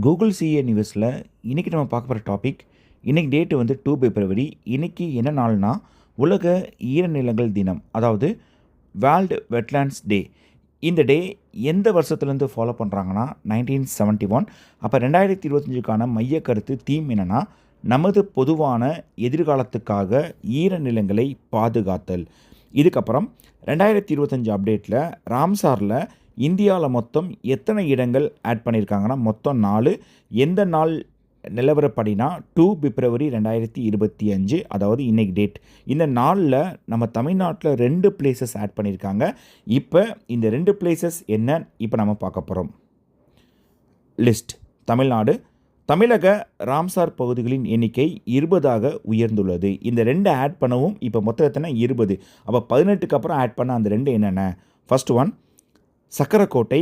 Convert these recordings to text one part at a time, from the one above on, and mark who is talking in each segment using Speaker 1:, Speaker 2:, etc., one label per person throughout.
Speaker 1: Google CA நியூஸில் இன்றைக்கி நம்ம பார்க்க போகிற டாபிக் இன்றைக்கி டேட்டு வந்து டூ பிப்ரவரி இன்றைக்கி என்ன நாள்னா உலக ஈரநிலங்கள் தினம் அதாவது வேர்ல்டு வெட்லாண்ட்ஸ் டே இந்த டே எந்த வருஷத்துலேருந்து ஃபாலோ பண்ணுறாங்கன்னா நைன்டீன் செவன்ட்டி ஒன் அப்போ ரெண்டாயிரத்தி இருபத்தஞ்சுக்கான மைய கருத்து தீம் என்னென்னா நமது பொதுவான எதிர்காலத்துக்காக ஈரநிலங்களை பாதுகாத்தல். இதுக்கப்புறம் ரெண்டாயிரத்தி இருபத்தஞ்சு அப்டேட்டில் ராம்சாரில் இந்தியாவில் மொத்தம் எத்தனை இடங்கள் ஆட் பண்ணியிருக்காங்கன்னா மொத்தம் நாலு. எந்த நாள் நிலவரப்படினா டூ பிப்ரவரி ரெண்டாயிரத்தி இருபத்தி அஞ்சு அதாவது இன்னைக்கு டேட் இந்த நாளில் நம்ம தமிழ்நாட்டில் ரெண்டு பிளேசஸ் ஆட் பண்ணியிருக்காங்க இப்போ இந்த ரெண்டு பிளேசஸ் என்ன? இப்போ நம்ம பார்க்க போகிறோம் லிஸ்ட் தமிழ்நாடு. தமிழக ராம்சார் பகுதிகளின் எண்ணிக்கை இருபதாக உயர்ந்துள்ளது. இந்த ரெண்டு ஆட் பண்ணவும் இப்போ மொத்தம் எத்தனை? இருபது. அப்போ பதினெட்டுக்கு அப்புறம் ஆட் பண்ண அந்த ரெண்டு என்னென்ன? ஃபஸ்ட் ஒன் சக்கரக்கோட்டை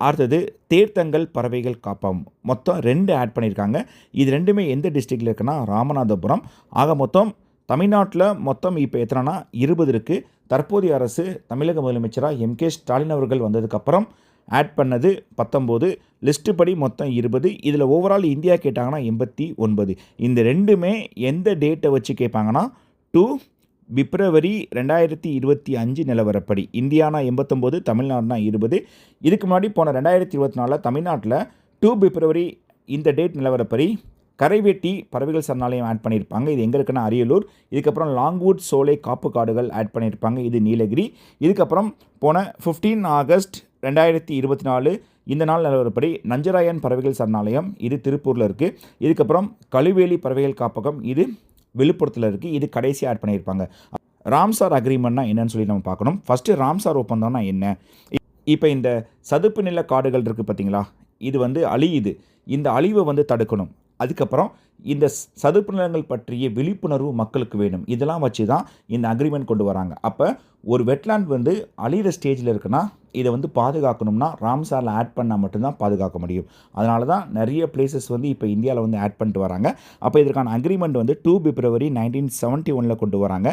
Speaker 1: அடுத்தது தேர்த்தங்கள் பறவைகள் காப்பகம் மொத்தம் ரெண்டு ஆட் பண்ணியிருக்காங்க இது ரெண்டுமே எந்த டிஸ்ட்ரிக்டில் இருக்குன்னா ராமநாதபுரம். ஆக மொத்தம் தமிழ்நாட்டில் மொத்தம் இப்போ எத்தனைனா இருபது இருக்குது தற்போதைய அரசு தமிழக முதலமைச்சராக எம் கே ஸ்டாலின் அவர்கள் வந்ததுக்கப்புறம் ஆட் பண்ணது பத்தொம்போது லிஸ்ட்டு படி மொத்தம் இருபது. இதில் ஓவரால் இந்தியா கேட்டாங்கன்னா எண்பத்தி ஒன்பது. இந்த ரெண்டுமே எந்த டேட்டை வச்சு கேட்பாங்கன்னா டூ பிப்ரவரி ரெண்டாயிரத்தி இருபத்தி அஞ்சு நிலவரப்படி. இந்தியானா எண்பத்தொம்போது தமிழ்நாடுனா இருபது. இதுக்கு முன்னாடி போன ரெண்டாயிரத்தி இருபத்தி நாலில் தமிழ்நாட்டில் டூ பிப்ரவரி இந்த டேட் நிலவரப்படி கரைவேட்டி பறவைகள் சரணாலயம் ஆட் பண்ணியிருப்பாங்க. இது எங்கே இருக்குன்னா அரியலூர். இதுக்கப்புறம் லாங்வுட் சோலை காப்பு காடுகள் ஆட் பண்ணியிருப்பாங்க. இது நீலகிரி. இதுக்கப்புறம் போன ஃபிஃப்டீன் ஆகஸ்ட் ரெண்டாயிரத்தி இருபத்தி நாலு இந்த நாள் நிலவரப்படி நஞ்சராயன் பறவைகள் சரணாலயம். இது திருப்பூரில் இருக்குது இதுக்கப்புறம் கழுவேலி பறவைகள் காப்பகம். இது விழுப்புரத்தில் இருக்குது இது கடைசி ஆட் பண்ணியிருப்பாங்க. ராம்சார் அக்ரிமெண்ட்னா என்னன்னு சொல்லி நம்ம பார்க்கணும். ஃபஸ்ட்டு ராம்சார் ஒப்பந்தம்னா என்ன? இப்போ இந்த சதுப்பு நில காடுகள் இருக்குது பார்த்தீங்களா இது வந்து அழியுது. இந்த அழிவை வந்து தடுக்கணும். அதுக்கப்புறம் இந்த சதுப்பு நிலங்கள் பற்றிய விழிப்புணர்வு மக்களுக்கு வேணும். இதெல்லாம் வச்சு தான் இந்த அக்ரிமெண்ட் கொண்டு வராங்க. அப்போ ஒரு வெட்லாண்ட் வந்து அழியிற ஸ்டேஜில் இருக்குன்னா இதை வந்து பாதுகாக்கணும்னா ராம்சாரில் ஆட் பண்ணால் மட்டும்தான் பாதுகாக்க முடியும். அதனால தான் நிறைய பிளேசஸ் வந்து இப்போ இந்தியாவில் வந்து ஆட் பண்ணிட்டு வராங்க. அப்போ இதற்கான அக்ரிமெண்ட் வந்து டூ பிப்ரவரி நைன்டீன் செவன்ட்டி ஒனில் கொண்டு வராங்க.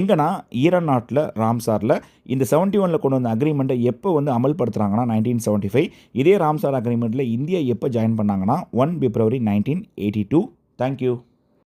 Speaker 1: எங்கன்னா ஈரான் நாட்டில் ராம்சாரில் இந்த செவன்ட்டி ஒனில் கொண்டு வந்த அக்ரிமெண்ட்டை எப்போ வந்து அமல்படுத்துகிறாங்கன்னா நைன்டீன் செவன்ட்டி ஃபைவ் இதே ராம்சார் அக்ரிமெண்ட்டில் இந்தியா எப்போ ஜாயின் பண்ணாங்கன்னா one February nineteen eighty two thank you